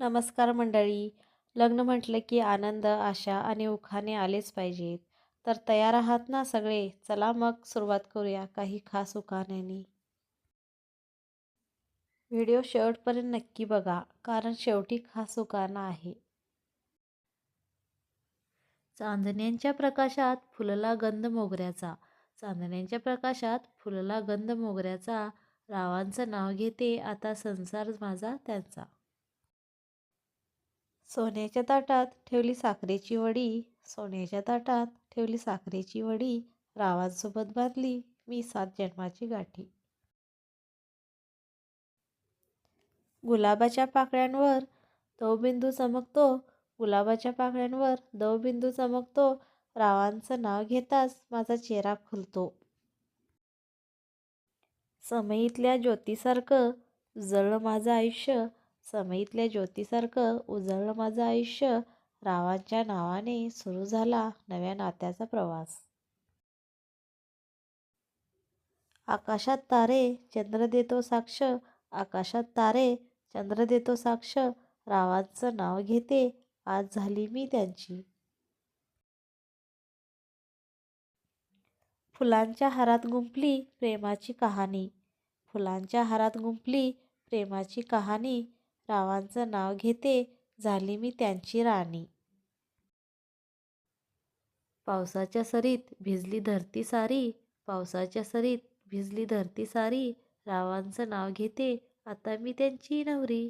नमस्कार मंडळी. लग्न म्हटलं की आनंद आशा आणि उखाणे आलेच पाहिजेत. तर तयार आहात ना सगळे? चला मग सुरुवात करूया काही खास उखाण्यांनी. व्हिडिओ शेवटपर्यंत नक्की बघा कारण शेवटी खास उखाणं आहे. चांदण्यांच्या प्रकाशात फुलला गंध मोगऱ्याचा. चांदण्यांच्या प्रकाशात फुलला गंध मोगऱ्याचा. रावांचं नाव घेते आता संसार माझा त्यांचा. सोन्याच्या ताटात ठेवली साखरेची वडी. सोन्याच्या ताटात ठेवली साखरेची वडी. रावांसोबत बांधली मी सात जन्माची गाठी. गुलाबाच्या पाकळ्यांवर दवबिंदू चमकतो. गुलाबाच्या पाकळ्यांवर दवबिंदू चमकतो. रावांचं नाव घेताच माझा चेहरा खुलतो. समयीतल्या ज्योतीसारखं जळ माझं आयुष्य. समईतल्या ज्योतीसारखं उजळलं माझं आयुष्य रावांच्या नावाने सुरू झाला नव्या नात्याचा प्रवास. आकाशात तारे चंद्र देतो साक्ष. आकाशात तारे चंद्र देतो साक्ष. रावांचं नाव घेते आज झाली मी त्यांची. फुलांच्या हारात गुंपली प्रेमाची कहाणी. फुलांच्या हारात गुंपली प्रेमाची कहाणी. रावांचं नाव घेते झाली मी त्यांची राणी. पावसाच्या सरीत भिजली धरती सारी पावसाच्या सरीत भिजली धरती सारी रावांचं नाव घेते आता मी त्यांची नवरी.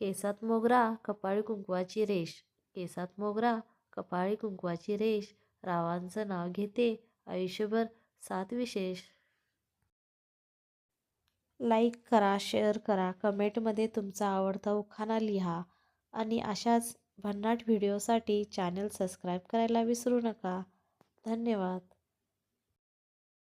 केसात मोगरा कपाळी कुंकवाची रेश केसात मोगरा कपाळी कुंकवाची रेश रावांचं नाव घेते आयुष्यभर सात विशेष. लाईक करा शेअर करा कमेंटमध्ये तुमचा आवडता उखाणा लिहा आणि अशाच भन्नाट व्हिडिओसाठी चॅनल सबस्क्राईब करायला विसरू नका. धन्यवाद.